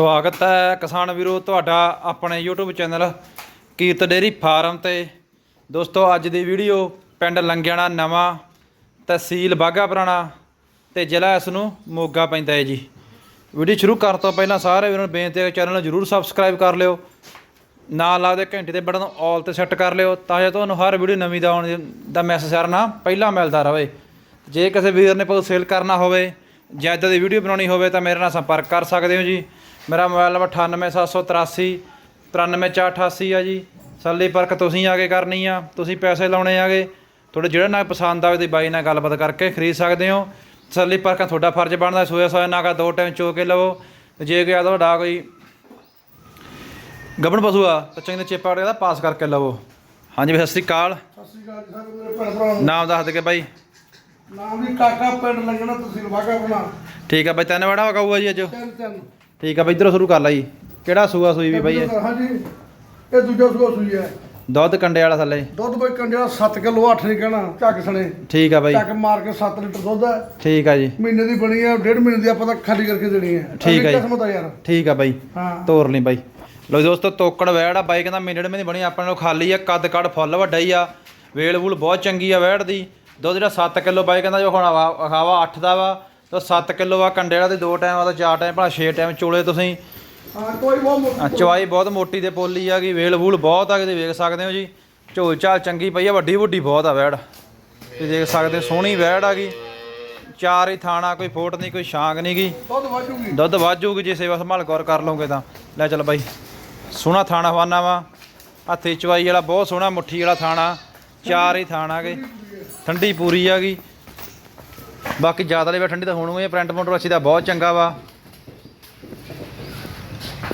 ਸਵਾਗਤ ਹੈ ਕਿਸਾਨ ਵੀਰੋ, ਤੁਹਾਡਾ ਆਪਣੇ YouTube channel Kirat dairy farm ਤੇ। ਦੋਸਤੋ, ਅੱਜ ਦੀ ਵੀਡੀਓ ਪਿੰਡ ਲੰਗਿਆਣਾ ਨਵਾਂ ਤਹਿਸੀਲ ਬਾਘਾ ਪੁਰਾਣਾ ਤੇ ਜ਼ਿਲ੍ਹਾ ਇਸ ਨੂੰ ਮੋਗਾ ਪੈਂਦਾ ਹੈ ਜੀ। ਵੀਡੀਓ ਸ਼ੁਰੂ ਕਰਨ ਤੋਂ ਪਹਿਲਾਂ ਸਾਰੇ ਵੀਰਾਂ ਨੂੰ ਬੇਨਤੀ ਹੈ ਚੈਨਲ ਨੂੰ ਜਰੂਰ ਸਬਸਕ੍ਰਾਈਬ ਕਰ ਲਿਓ, ਨਾਲ ਲੱਗਦੇ ਘੰਟੇ ਦੇ ਬਟਨ ਨੂੰ ਆਲ ਤੇ ਸੈੱਟ ਕਰ ਲਿਓ ਤਾਂ ਜੋ ਤੁਹਾਨੂੰ ਹਰ ਵੀਡੀਓ ਨਵੀਂ ਦਾ ਆਉਣ ਦਾ ਮੈਸੇਜ ਸਾਰ ਨਾ ਪਹਿਲਾਂ ਮਿਲਦਾ ਰਹੇ। ਜੇ ਕਿਸੇ ਵੀਰ ਨੇ ਪਸ਼ੂ ਸੇਲ ਕਰਨਾ ਹੋਵੇ ਜਾਂ ਇੱਦਾਂ ਦੀ ਵੀਡੀਓ ਬਣਾਉਣੀ ਹੋਵੇ ਤਾਂ ਮੇਰੇ ਨਾਲ ਸੰਪਰਕ ਕਰ ਸਕਦੇ ਹੋ ਜੀ। ਮੇਰਾ ਮੋਬਾਈਲ ਨੰਬਰ 98783 93488 ਆ ਜੀ। ਸੱਲੀ ਪਰਖ ਤੁਸੀਂ ਆ ਕੇ ਕਰਨੀ ਆ ਤੁਸੀਂ ਪੈਸੇ ਲਾਉਣੇ ਆਗੇ। ਤੁਹਾਡੇ ਜਿਹੜਾ ਨਾ ਪਸੰਦ ਆਵੇ ਤੇ ਬਾਈ ਨਾਲ ਗੱਲਬਾਤ ਕਰਕੇ ਖਰੀਦ ਸਕਦੇ ਹੋ। ਤਸੱਲੀ ਪਰਖਾਂ ਤੁਹਾਡਾ ਫਰਜ਼ ਬਣਦਾ ਸੋਇਆ ਸੋਇਆ ਨਾਗਾ ਦੋ ਟਾਈਮ ਚੋ ਕੇ ਲਵੋ। ਜੇ ਕੋਈ ਆਦਾ ਤੁਹਾਡਾ ਕੋਈ ਗੱਬਣ ਪਸ਼ੂ ਆ ਤਾਂ ਚੰਗੇ ਚੇਪਾ ਦਾ ਪਾਸ ਕਰਕੇ ਲਵੋ। ਹਾਂਜੀ ਸਤਿ ਸ੍ਰੀ ਅਕਾਲ। ਸਤਿ ਸ਼੍ਰੀ ਅਕਾਲ ਜੀ ਸਾਰੇ ਮੇਰੇ ਭੈਣ ਭਰਾਵਾਂ ਨੂੰ। ਨਾਮ ਦੱਸ ਦੇ ਕੇ ਬਾਈ। ਨਾਮ ਵੀ ਕਾਕਾ ਪਿੰਡ ਲੰਗਣਾ ਤਹਿਸੀਲ ਵਾਗਾ ਬਣਾ ਠੀਕ ਆ ਬਾਈ ਤਿੰਨ ਵੜਾ ਵਕਾਊਗਾ ਜੀ ਅੱਜ। ਤਿੰਨ ਤਿੰਨ। ਠੀਕ ਆ ਬਾਈ ਇਧਰੋਂ ਸ਼ੁਰੂ ਕਰ ਲਾ ਜੀ। ਕਿਹੜਾ ਸੂਆ ਸੂਈ ਵੀ ਬਾਈ ਇਹ? ਹਾਂਜੀ ਇਹ ਦੂਜਾ ਸੂਆ ਸੂਈ ਹੈ। ਦੁੱਧ ਕੰਡੇ ਵਾਲਾ ਥੱਲੇ। ਦੁੱਧ ਬਈ ਕੰਡਿਆ 7 ਕਿਲੋ 8 ਨਹੀਂ ਕਹਿਣਾ ਝੱਕ ਸਣੇ। ਠੀਕ ਆ ਬਾਈ। ਝੱਕ ਮਾਰ ਕੇ 7 ਲੀਟਰ ਦੁੱਧ ਹੈ। ਠੀਕ ਆ ਜੀ। ਮਹੀਨੇ ਦੀ ਬਣੀ ਹੈ ਡੇਢ ਮਹੀਨੇ ਦੀ ਆਪਾਂ ਤਾਂ ਖਾਲੀ ਕਰਕੇ ਦੇਣੀ ਹੈ। ਠੀਕ ਹੈ ਜੀ। ਕਿਸਮਤ ਆ ਯਾਰ। ਠੀਕ ਆ ਬਾਈ। ਹਾਂ। ਤੋਰ ਲਈ ਬਾਈ। ਲੋ ਦੋਸਤੋ ਤੋਕੜ ਵੈੜ ਆ ਬਾਈ ਕਹਿੰਦਾ ਮਿੰਟ ਮੇ ਦੀ ਬਣੀ ਆਪਣੇ ਨੂੰ ਖਾਲੀ ਆ ਕੱਦ ਕੱਦ ਫੁੱਲ ਵੱਡਾ ਹੀ ਆ। ਵੇਲ ਵੂਲ ਬਹੁਤ ਚੰਗੀ ਆ ਵੈੜ ਦੀ। ਦੁੱਧ ਜਿਹੜਾ 7 ਕਿਲੋ ਬਾਈ ਕਹਿੰਦਾ ਜੋ ਹੁਣ ਖਾਵਾ 8 ਦਾ ਵਾ। ਤਾਂ 7 ਕਿਲੋ ਆ ਕੰਡੇ ਵਾਲਾ ਤੇ ਦੋ ਟਾਈਮ ਆ ਤਾਂ ਚਾਰ ਟਾਈਮ ਭਲਾ 6 ਟਾਈਮ ਚੋਲੇ ਤੁਸੀਂ। ਹਾਂ ਕੋਈ ਬਹੁਤ ਚਵਾਈ ਬਹੁਤ ਮੋਟੀ ਤੇ ਪੋਲੀ ਆ ਗਈ ਵੇਲ ਵੂਲ ਬਹੁਤ ਆ ਕਿਤੇ ਵੇਖ ਸਕਦੇ ਹੋ ਜੀ। ਝੋਲ ਝਾਲ ਚੰਗੀ ਪਈ ਆ ਵੱਡੀ ਵੱਡੀ ਬਹੁਤ ਆ ਵੈੜ। ਤੁਸੀਂ ਦੇਖ ਸਕਦੇ ਸੋਹਣੀ ਵੈੜ ਆ ਗਈ। ਚਾਰ ਹੀ ਥਾਣਾ ਕੋਈ ਫੋਟ ਨਹੀਂ ਕੋਈ ਛਾਂਗ ਨਹੀਂ ਗੀ ਦੁੱਧ ਵਾਜੂਗੀ। ਦੁੱਧ ਵਾਜੂਗੀ ਜੇ ਸੇਵਾ ਸੰਭਾਲ ਗੌਰ ਕਰ ਲਓਗੇ ਤਾਂ। ਲੈ ਚੱਲ ਬਾਈ ਸੋਹਣਾ ਥਾਣਾ ਹਵਾਨਾ ਵਾ। ਹੱਥੀ ਚਵਾਈ ਵਾਲਾ ਬਹੁਤ ਸੋਹਣਾ ਮੁੱਠੀ ਵਾਲਾ ਥਾਣਾ। ਚਾਰ ਹੀ ਥਾਣਾ ਗੇ। ਠੰਡੀ ਪੂਰੀ ਆ ਗਈ। ਬਾਕੀ ਜ਼ਿਆਦਾ ਲਈ ਠੰਡੀ ਤਾਂ ਹੋਣੀ ਹੈ ਪ੍ਰਿੰਟ ਮੋਟਰ ਅੱਛੀ ਦਾ ਬਹੁਤ ਚੰਗਾ ਵਾ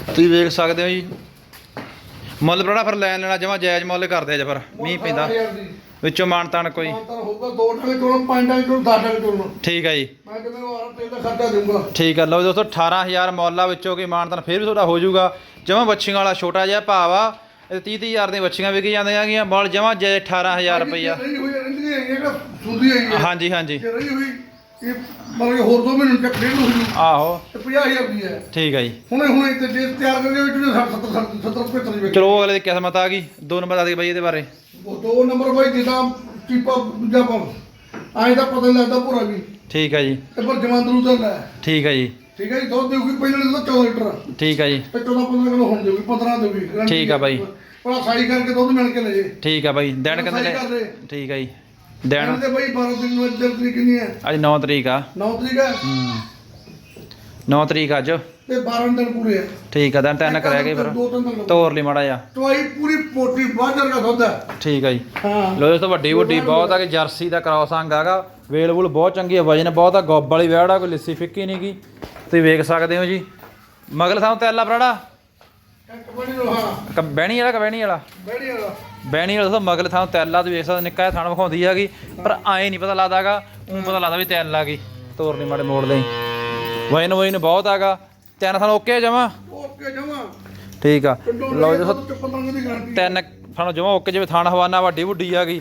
ਤੁਸੀਂ ਵੇਖ ਸਕਦੇ ਹੋ ਜੀ ਮੁੱਲ ਬੜਾ ਫਿਰ ਲੈਣ ਲੈਣਾ ਜਮਾ ਜਾਇਜ਼ ਮੁੱਲ ਕਰਦੇ ਆ ਜੀ ਫਿਰ ਮੀਂਹ ਪੈਂਦਾ ਵਿੱਚੋਂ ਮਾਨ ਤਾਨ ਕੋਈ ਤਾਂ ਹੋਊਗਾ ਦੋ ਟਾਂਗੇ ਚੋਣ ਪੰਜ ਟਾਂਗੇ ਚੋਣ 10 ਟਾਂਗੇ ਚੋਣ ਠੀਕ ਆ ਜੀ ਮੈਂ ਤੇਲ ਦਾ ਖਰਚਾ ਠੀਕ ਆ ਲਓ ਦੋਸਤੋ 18000 ਮੁੱਲ ਵਿੱਚੋਂ ਕੀ ਮਾਨਤਨ ਫਿਰ ਵੀ ਤੁਹਾਡਾ ਹੋ ਜਾਊਗਾ ਜਮਾ ਬੱਚੀਆਂ ਵਾਲਾ ਛੋਟਾ ਜਿਹਾ ਭਾਵ ਆ ਇਹ 30 30000 ਦੀਆਂ ਬੱਚੀਆਂ ਵਿਕ ਜਾਂਦੀਆਂ ਹੈਗੀਆਂ ਮੁੱਲ ਜਮਾ ਜੇ 18000 ਰੁਪਈਆ ਹਾਂਜੀ ਹਾਂਜੀ ਇਹ ਮਤਲਬ ਕਿ ਹੋਰ ਦੋ ਮਹੀਨੇ ਤੱਕ ਡੇਢ ਹੋ ਜੂ ਆਹੋ। ਤੇ 50000 ਦੀ ਹੈ। ਠੀਕ ਆ ਜੀ। ਹੁਣੇ ਹੁਣੇ ਤੇ ਜੇ ਤਿਆਰ ਕਰਕੇ ਵਿੱਚ 70 70 70 75 ਦੀ ਵੇਚੀ। ਚਲੋ ਅਗਲੇ ਦੀ ਕਿਸਮਤ ਆ ਗਈ। ਦੋ ਨੰਬਰ ਦੱਸ ਦੇ ਬਾਈ ਇਹਦੇ ਬਾਰੇ। ਉਹ ਦੋ ਨੰਬਰ ਬਾਈ ਜਿੱਦਾਂ ਚੀਪਾ ਦੂਜਾ ਪਾ ਆਏ ਤਾਂ ਪਤਾ ਨਹੀਂ ਲੱਗਦਾ ਪੂਰਾ ਵੀ। ਠੀਕ ਆ ਜੀ। ਤੇ ਪਰ ਜਮਾਂਦਰੂ ਤਾਂ ਲੈ। ਠੀਕ ਆ ਜੀ। ਠੀਕ ਹੈ ਜੀ ਦੁੱਧ ਦੇਊਗੀ ਪਹਿਲੇ ਤਾਂ 14 ਲੀਟਰ। ਠੀਕ ਆ ਜੀ। ਤੇ 14 15 ਕਿਲੋ ਹੁਣ ਦੇਊਗੀ 15 ਦੇਊਗੀ। guarantee ਠੀਕ ਆ ਬਾਈ। ਭਲਾ ਸਾਈ ਕਰਕੇ ਦੁੱਧ ਮਿਲ ਕੇ ਲੈ ਜੇ। ਠੀਕ ਆ ਬਾਈ। ਦਿਨ ਕਿੰਨੇ ਲੈ ਠੀਕ ਆ ਜੀ। ਦਿਨ ਤੇ ਬਾਈ 12 ਦਿਨ ਨੂੰ ਦਿਨ ਤਰੀਕ ਕਿੰਨੀ ਹੈ। ਅੱਜ 9 ਤਰੀਕ ਆ। 9 ਤਰੀਕ ਹੈ? ਹੂੰ। 9 ਤਰੀਕ ਅੱਜ। ਤੇ 12 ਦਿਨ ਪੂਰੇ ਹੈ ਠੀਕ ਆ ਦਿਨ ਤਿੰਨ ਕਰ ਰਹਿ ਗਏ ਫਿਰ। ਤੋਰ ਲਈ ਮਾੜਾ ਜਾ ਚਵਾਈ ਪੂਰੀ ਮੋਟੀ ਬਾਜਰ ਦਾ ਦੁੱਧ। ਹੈ ਠੀਕ ਆ ਜੀ। ਹਾਂ। ਲੋ ਦੋਸਤੋ ਵੱਡੀ ਵੱਡੀ ਬਹੁਤ ਆ ਕਿ ਜਰਸੀ ਦਾ ਕ੍ਰਾਸ ਅੰਗ ਹੈਗਾ। ਵੇਲ ਵੂਲ ਬਹੁਤ ਚੰਗੀ ਆ ਵਜਨ ਬਹੁਤ ਆ ਗੋਬ ਵਾਲੀ ਵੈੜ ਆ ਕੋਈ ਲਿੱਸੀ ਫਿੱਕੀ ਨਹੀਂ ਗੀ। ਤੁਸੀਂ ਵੇਖ ਸਕਦੇ ਹੋ ਜੀ। ਮਗਲ ਥਾਂ ਤੈਲਾ ਬਰਾੜਾ ਬਹਿਣੀ ਵਾਲਾ ਕ ਬਹਿਣੀ ਵਾਲਾ। ਬੜੀ ਵਾਲਾ। ਬਹਿਣੀ ਵਾਲਾ ਦੋਸਤੋ ਮਗਲ ਥਾਂ ਤੈਲਾ ਤੁਸੀਂ ਵੇਖ ਸਕਦੇ ਨਿੱਕਾ ਜਿਹਾ ਥਣ ਵਿਖਾਉਂਦੀ ਹੈਗੀ ਪਰ ਐਂ ਨਹੀਂ ਪਤਾ ਲੱਗਦਾਗਾ ਉਹ ਪਤਾ ਲੱਗਦਾ ਵੀ ਤੈਲਾ ਗਈ। ਤੋਰ ਨਹੀਂ ਮਾੜੇ ਮੋੜ ਲਈ। ਵਜਨ ਵਜਨ ਬਹੁਤ ਹੈਗਾ। ਤਿੰਨ ਥਾਂ ਓਕੇ ਜਮਾ? ਓਕੇ ਜਮਾ। ਠੀਕ ਆ। ਲਓ ਲੈ ਜੀ ਕੇ ਦੋਸਤੋ ਦੁੱਧ ਚ 15 ਦੀ ਗਾਰੰਟੀ ਤਿੰਨ ਸਾਨੂੰ ਜਮਾ ਓਕੇ ਜਿਵੇਂ ਥਾਣ ਹਵਾਨਾ ਵੱਡੀ ਵੱਡੀ ਹੈਗੀ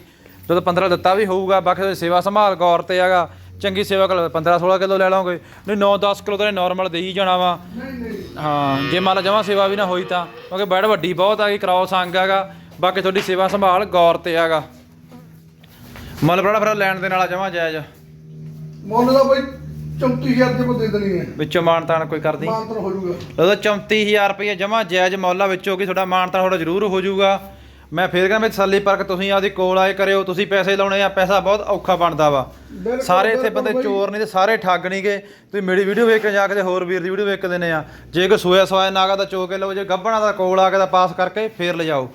ਜਦੋਂ 15 ਦਿੱਤਾ ਵੀ ਹੋਊਗਾ ਬਾਕੀ ਸੇਵਾ ਸੰਭਾਲ ਗੌਰ ਤੇ ਹੈਗਾ। ਚੰਗੀ ਸੇਵਾ ਕਰ 15 16 ਕਿਲੋ ਲੈ ਲਓਗੇ। ਨਹੀਂ 9 10 ਕਿਲੋ ਤਾਂ ਨਾਰਮਲ ਦੇ ਹੀ ਜਾਣਾ ਵਾ। ਨਹੀਂ ਨਹੀਂ। ਹਾਂ ਜੇ ਮੰਨ ਲਾ ਜਮਾ ਸੇਵਾ ਵੀ ਨਾ ਹੋਈ ਤਾਂ ਕਿਉਂਕਿ ਬੈਡ ਵੱਡੀ ਬਹੁਤ ਹੈਗੀ ਕਰਾਉ ਸੰਗ ਹੈਗਾ। ਬਾਕੀ ਤੁਹਾਡੀ ਸੇਵਾ ਸੰਭਾਲ ਗੌਰ ਤੇ ਹੈਗਾ। ਮੁੱਲ ਬੜਾ ਫਿਰ ਲੈਣ ਦੇ ਨਾਲ ਜਮਾ ਜਾਇਜ਼। ਮੁੱਲ ਦਾ ਬਾਈ 34000 ਦੇ ਬੰਦੇ ਦੇਣੀ ਹੈ। ਵਿੱਚੋਂ ਮਾਨ ਤਾਨ ਕੋਈ ਕਰਦੀ? ਮਾਨਤਰ ਹੋ ਜਾਊਗਾ। ਉਹਦਾ 34000 ਰੁਪਏ ਜਮਾ ਜਾਇਜ਼ ਮੁੱਲ ਵਿੱਚੋਂ ਕੀ ਤੁਹਾਡਾ ਮਾਨ ਤਾਨ ਤੁਹਾਡਾ ਜ਼ਰੂਰ ਹੋ ਜਾਊਗਾ। ਮੈਂ ਫੇਰ ਕਹਿੰਦਾ ਵੀ ਤਸੱਲੀ ਪਰਖ ਤੁਸੀਂ ਆਪਦੀ ਕੋਲ ਆਏ ਕਰਿਓ ਤੁਸੀਂ ਪੈਸੇ ਲਾਉਣੇ ਆ ਪੈਸਾ ਬਹੁਤ ਔਖਾ ਬਣਦਾ ਵਾ। ਬਿਲਕੁਲ, ਸਾਰੇ ਇੱਥੇ ਬਿਲਕੁਲ ਬੰਦੇ ਬਾਈ। ਚੋਰ ਨਹੀਂ ਤੇ ਸਾਰੇ ਠੱਗ ਨਹੀਂਗੇ ਤੁਸੀਂ ਮੇਰੀ ਵੀਡੀਓ ਵੇਖ ਕੇ ਜਾ ਕੇ ਤੇ ਹੋਰ ਵੀਰ ਦੀ ਵੀਡੀਓ ਵੇਖ ਕੇ ਦਿੰਦੇ ਆ। ਜੇ ਕੋਈ ਸੋਇਆ ਸਵਾਇਆ ਨਾਗਾ ਤਾਂ ਚੋ ਕੇ ਲਓ ਜੇ ਗੱਭਣਾ ਦਾ ਕੋਲ ਆ ਕੇ ਤਾਂ ਪਾਸ ਕਰਕੇ ਫੇਰ ਲਿਜਾਓ।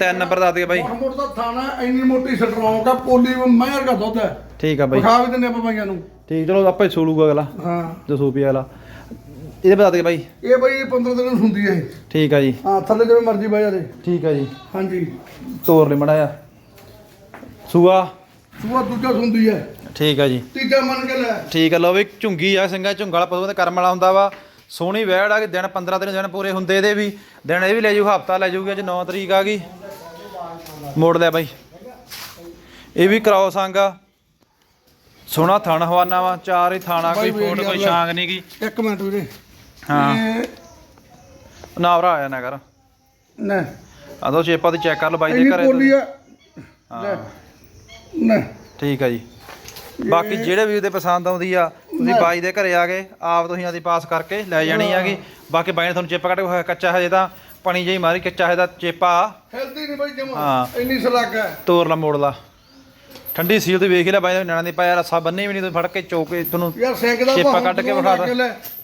ਤਿੰਨ ਨੰਬਰ ਦੱਸ ਦੇ ਬਾਈ। ਮੋਟ ਮੋਟ ਦਾ ਥਾਣਾ ਇੰਨੀ ਮੋਟੀ ਸਟਰੋਂਗ ਆ ਪੋਲੀ ਮਹਿਰ ਦਾ ਦੁੱਧ ਹੈ। ਠੀਕ ਆ ਬਾਈ। ਵਿਖਾ ਵੀ ਦਿੰਦੇ ਆਪਾਂ ਬਾਈਆਂ ਨੂੰ। ਠੀਕ ਚਲੋ ਆਪੇ ਸੋਲੂਗਾ ਅਗਲਾ ਹਾਂ। 200 ਰੁਪਏ ਵਾਲਾ। ਇਹਦੇ ਬਤਾ ਦੇ ਬਾਈ। ਇਹ ਬਾਈ ਇਹ 15 ਦਿਨ ਹੁੰਦੀ ਹੈ। ਠੀਕ ਆ ਜੀ। ਹਾਂ ਥੱਲੇ ਜਿਵੇਂ ਮਰਜ਼ੀ ਬਹਿ ਜਾ ਦੇ। ਠੀਕ ਆ ਜੀ। ਹਾਂਜੀ। ਤੋਰ ਲੈ ਮੜਾ ਆ ਸੂਆ। ਸੂਆ ਦੂਜਾ ਹੁੰਦੀ ਹੈ। ਠੀਕ ਆ ਜੀ। ਤੀਜਾ ਮੰਨ ਕੇ ਲੈ। ਠੀਕ ਆ ਲਓ ਵੀ ਝੁੰਗੀ ਆ ਸਿੰਘਾ ਝੁੰਗਾਲਾ ਪਸ਼ੂ ਦੇ ਕਰਮ ਵਾਲਾ ਹੁੰਦਾ ਵਾ। ਸੋਹਣੀ ਵੈੜ ਆ ਕਿ ਦਿਨ 15 ਦਿਨ ਦਿਨ ਪੂਰੇ ਹੁੰਦੇ ਇਹਦੇ ਵੀ। ਦਿਨ ਇਹ ਵੀ ਲੈ ਜੂ ਹਫਤਾ ਲੈ ਜੂਗੀ ਅੱਜ 9 ਤਰੀਕ ਆ ਗਈ। ਮੋੜ ਲਿਆ ਬਾਈ। ਇਹ ਵੀ ਕਰਾਓ ਸੰਗ। ਸੋਹਣਾ ਥਣ ਹਵਾਨਾ ਵਾ ਚਾਰ ਹੀ ਥਾਣਾ ਕੋਈ ਫੋਟ ਕੋਈ। ਛਾਂਗ ਨਹੀਂ ਗੀ। ਇੱਕ ਮਿੰਟ ਵੀਰੇ। ਹਾਂ। ਇਹ ਨਾ ਭਰਾ ਆਇਆ ਨਾ ਕਰ। ਨਾ। ਆ ਦੋ ਚੇਪਾ ਦੀ ਚੈੱਕ ਕਰ ਲਓ ਬਾਈ ਦੇ ਘਰੇ। ਆ। ਹਾਂ। ਨਾ। ਠੀਕ ਆ ਜੀ। ਬਾਕੀ ਜਿਹੜੇ ਵੀ ਉਹਦੇ ਪਸੰਦ ਆਉਂਦੀ ਆ ਤੁਸੀਂ ਬਾਈ ਦੇ ਘਰੇ ਆ ਕੇ ਆਪ ਤੁਸੀਂ ਆਦੀ ਪਾਸ ਕਰਕੇ ਲੈ ਜਾਣੀ ਹੈਗੀ। ਬਾਕੀ ਬਾਈ ਨੇ ਤੁਹਾਨੂੰ ਚੇਪਾ ਕੱਢ ਕੇ ਹੋਇਆ ਕੱਚਾ ਹਜੇ ਤਾਂ ਪਣੀ ਜਿਹੀ ਮਾਰੀ ਕੱਚਾ ਹਜੇ ਤਾਂ ਚੇਪਾ। ਹੈਲਦੀ ਨਹੀਂ ਬਾਈ ਜਮਾ ਹਾਂ। ਇੰਨੀ ਸਲਾਕ ਹੈ। ਤੋਰ ਲਾ ਮੋੜ ਲਾ। ਠੰਡੀ ਸੀਲ ਤੇ ਵੇਖ ਹੀ ਲੈ ਬਾਈ ਨੇ ਨਣਾ ਦੀ ਪਾਇਆ ਰੱਸਾ ਬੰਨੇ ਵੀ ਨਹੀਂ ਤੁਸੀਂ ਫੜ ਕੇ ਚੋਕੇ ਤੁਹਾਨੂੰ ਯਾਰ ਸਿੰਕ ਦਾ ਚੇਪਾ ਤਾਂ ਕੱਢ ਕੇ ਵਿਖਾ ਦੇ।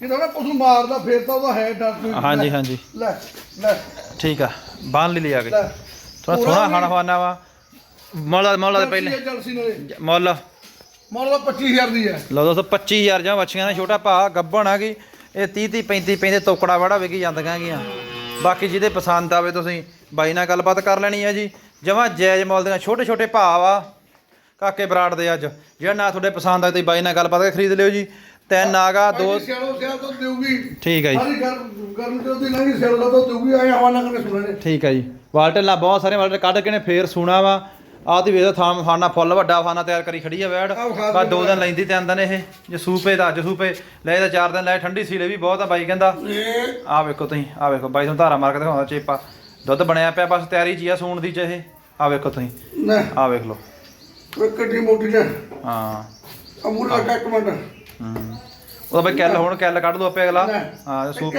ਜਦੋਂ ਨਾ ਪਸ਼ੂ ਮਾਰਦਾ ਫੇਰ ਤਾਂ ਉਹਦਾ ਹੈ ਡਰ ਕੋਈ ਹਾਂਜੀ ਹਾਂਜੀ। ਲੈ ਲੈ। ਠੀਕ ਆ ਬੰਨ ਲਈ ਲਿਆ ਕੇ। ਲੈ। ਥੋੜਾ ਥੋੜਾ ਖਾਣਾ ਖਵਾਨਾ ਵਾ। ਮੁੱਲ ਮੁੱਲ ਦੇ ਪਹਿਲੇ। ਜਲਸੀ ਨਾਲੇ। ਮੁੱਲ। ਮੁੱਲ ਦਾ 25000 ਦੀ ਹੈ। ਲਓ ਦੋਸਤੋ 25000 ਜਾਂ ਬੱਚੀਆਂ ਦਾ ਛੋਟਾ ਭਾ ਗੱਬਣ ਆ ਗਈ। ਇਹ 30 30 35 ਪੈਂਦੇ ਤੋਕੜਾ ਵੜਾ ਵਿਕੀ ਜਾਂਦੀਆਂ ਗੀਆਂ। ਬਾਕੀ ਜਿਹਦੇ ਪਸੰਦ ਆਵੇ ਤੁਸੀਂ ਬਾਈ ਨਾਲ ਗੱਲਬਾਤ ਕਰ ਲੈਣੀ ਹੈ ਜੀ। ਜਮਾ ਜਾਇਜ਼ ਮੁੱਲ ਦੀਆਂ ਛੋਟੇ ਛੋਟੇ ਭਾ ਵਾ ਕਾਕੇ ਬਰਾੜ ਦੇ ਅੱਜ। ਜਿਹੜਾ ਨਾ ਤੁਹਾਡੇ ਪਸੰਦ ਆ ਤੁਸੀਂ ਬਾਈ ਨਾਲ ਗੱਲਬਾਤ ਕਰਕੇ ਖਰੀਦ ਲਿਓ ਜੀ। ਤਿੰਨ ਆਗਾ ਦੋ ਸਿਆਲੋ ਸਿਆਲ ਤੋਂ ਦੇਊਗੀ। ਠੀਕ ਹੈ ਜੀ। ਸਾਰੀ ਗਰ ਗਰਮ ਤੇ ਉਹਦੀ ਨਹੀਂ ਸਿਆਲੋ ਦਾ ਤਾਂ ਦੇਊਗੀ ਆਏ ਹਵਾਨਾ ਕਰਕੇ ਸੁਣਨੇ ਠੀਕ ਹੈ ਜੀ। ਵਾਲਟਰ ਲਾ ਬਹੁਤ ਸਾਰੇ ਵਾਲਟਰ ਕੱਢ ਕੇ ਨੇ ਫੇਰ ਸੂਣਾ ਵਾ। ਆਹ ਤੇ ਵੇਦਾ ਥਾਂ ਫਾਨਾ ਫੁੱਲ ਵੱਡਾ ਫਾਨਾ ਤਿਆਰ ਕਰੀ ਖੜੀ ਆ ਵੈੜ। ਬਾ ਦੋ ਦਿਨ ਲੈਂਦੀ ਤੇ ਆਂਦਾ ਨੇ ਇਹ ਜੇ ਸੂਪੇ ਦਾ ਅੱਜ ਸੂਪੇ ਲੈ ਤਾਂ ਚਾਰ ਦਿਨ ਲੈ ਠੰਡੀ ਸੀਲੇ ਵੀ ਬਹੁਤ ਆ ਬਾਈ ਕਹਿੰਦਾ। ਆਹ ਵੇਖੋ ਤੁਸੀਂ ਆਹ ਵੇਖੋ ਬਾਈ ਤੁਹਾਨੂੰ ਧਾਰਾ ਮਾਰ ਕੇ ਦਿਖਾਉਂਦਾ ਚੇਪਾ। ਦੁੱਧ ਬਣਿਆ ਪਿਆ ਬਸ ਤਿਆਰੀ ਜੀ ਆ ਸੂਣ ਦੀ ਚ ਇਹ। ਆਹ ਵੇਖੋ ਤੁਸੀਂ ਆਹ ਵੇਖ ਲਓ। ਕੱਟੀ ਮੋਟੀ ਨੇ ਹਾਂ। ਅਮੂਲ ਲੱਗਾ ਇੱਕ ਮਿੰਟ। ਹੂੰ। ਉਹਦਾ ਬਈ ਕਿੱਲ ਹੁਣ ਕਿੱਲ ਕੱਢ ਦੋ ਆਪੇ ਅਗਲਾ। ਹਾਂ ਸੂਪੀ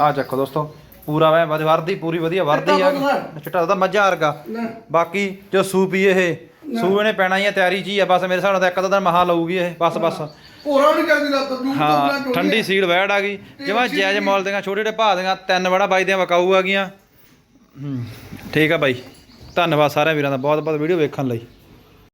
ਆਹ ਚੱਕੋ ਦੋਸਤੋ। ਪੂਰਾ ਵੈ ਵਧ- ਵਰਦੀ ਪੂਰੀ ਵਧੀਆ ਵਰਦੀ ਆ। ਚਿੱਟਾ ਚਿੱਟਾ ਉਹਦਾ ਮੱਝਾ ਵਰਗਾ। ਨਾ ਬਾਕੀ ਜੋ ਸੂਪੀ ਇਹ ਸੂਏ ਨੇ ਪੈਣਾ ਹੀ ਆ ਤਿਆਰੀ ਚ ਹੀ ਆ ਬਸ ਮੇਰੇ ਹਿਸਾਬ ਨਾਲ ਤਾਂ ਇੱਕ ਦੋ ਦਿਨ ਮਹਾ ਲਊਗੀ ਇਹ ਬਸ ਬਸ। ਪੂਰਾ ਨਹੀਂ ਕਰਦੀ ਲੱਤ ਦੂਰ ਤੋਂ ਹਾਂ ਠੰਡੀ ਸੀਲ ਵੈੜ ਆ ਗਈ। ਜਿਵੇਂ ਜਾਇਜ਼ ਮੁੱਲ ਦੀਆਂ ਛੋਟੇ ਛੋਟੇ ਭਾਅ ਦੀਆਂ ਤਿੰਨ ਵੜਾ ਬਾਈ ਦੀਆਂ ਵਕਾਊ ਆ ਗਈਆਂ। ਹੂੰ ਠੀਕ ਆ ਬਾਈ। ਧੰਨਵਾਦ ਸਾਰਿਆਂ ਵੀਰਾਂ ਦਾ ਬਹੁਤ ਬਹੁਤ ਵੀਡੀਓ ਵੇਖਣ ਲਈ।